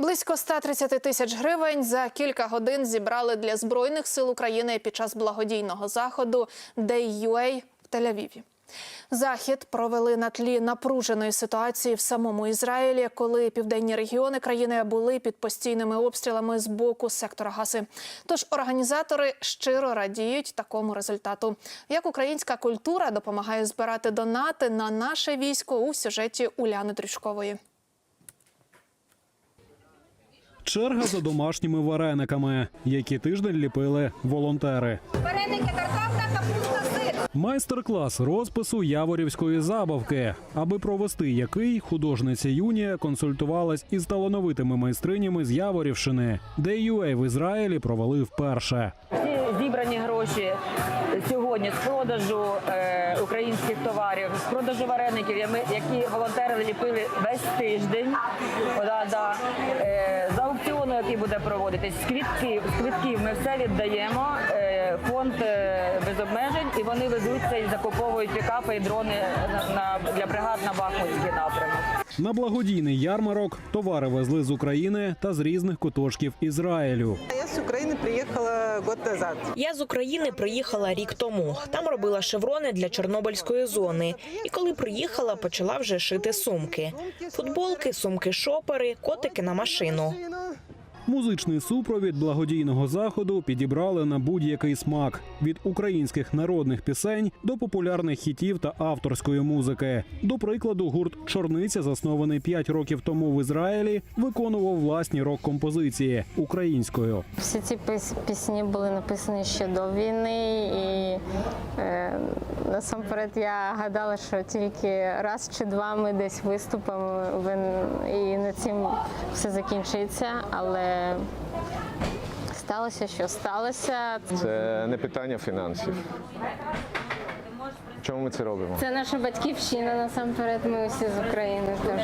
Близько 130 тисяч гривень за кілька годин зібрали для збройних сил України під час благодійного заходу Day UA в Тель-Авіві. Захід провели на тлі напруженої ситуації в самому Ізраїлі, коли південні регіони країни були під постійними обстрілами з боку сектора Гази. Тож організатори щиро радіють такому результату. Як українська культура допомагає збирати донати на наше військо у сюжеті Уляни Дрючкової. Черга за домашніми варениками, які тиждень ліпили волонтери. Вареники, картопля, капуста, сир. Майстер-клас розпису яворівської забавки, аби провести який художниця Юнія консультувалась із талановитими майстринями з Яворівщини, де UA в Ізраїлі провели вперше. Всі зібрані гроші сьогодні з продажу е, українських товарів, з продажу вареників, які волонтери ліпили весь тиждень. Да, да. Е, з аукціону, який буде проводитись, з квітків, з квитків ми все віддаємо. Е, фонд е, без обмежень, і вони везуться і закуповують пікапи і дрони на, на, для бригад на Бахмутський напрямок. На благодійний ярмарок товари везли з України та з різних куточків Ізраїлю. Я с Украины приехала год назад. Я з України приїхала рік тому. Там робила шеврони для Чорнобильської зони. І коли приїхала, почала вже шити сумки: футболки, сумки, шопери, котики на машину. Музичний супровід благодійного заходу підібрали на будь-який смак від українських народних пісень до популярних хітів та авторської музики. До прикладу, гурт Чорниця, заснований 5 років тому в Ізраїлі, виконував власні рок-композиції українською. Всі ці пісні були написані ще до війни, і е, насамперед я гадала, що тільки раз чи два ми десь виступимо ви- і на цим все закінчиться. Але сталося, що сталося. Це не питання фінансів. Чому ми це робимо? Це наша батьківщина. Насамперед, ми усі з України. Тож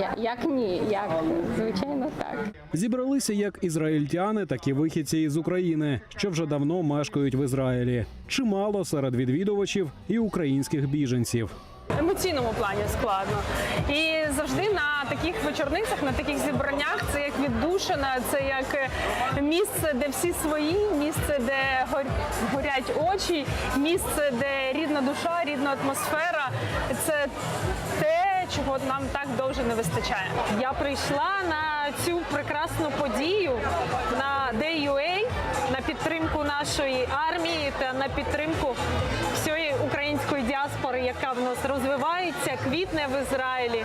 я- як ні, як звичайно так. Зібралися як ізраїльтяни, так і вихідці із України, що вже давно мешкають в Ізраїлі. Чимало серед відвідувачів і українських біженців. Емоційному плані складно. І завжди на таких вечорницях, на таких зібраннях це як віддушина, це як місце, де всі свої, місце, де гор- горять очі, місце, де рідна душа, рідна атмосфера. Це те, чого нам так дуже не вистачає. Я прийшла на цю прекрасну подію на Day UA, на підтримку нашої армії та на підтримку української діаспори, яка в нас розвивається, квітне в Ізраїлі.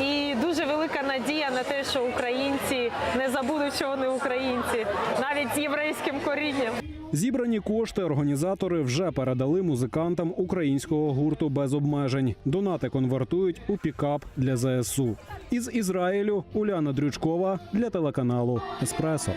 І дуже велика надія на те, що українці не забудуть, що вони українці, навіть з єврейським корінням. Зібрані кошти організатори вже передали музикантам українського гурту без обмежень. Донати конвертують у пікап для ЗСУ. Із Ізраїлю Уляна Дрючкова для телеканалу Еспресо.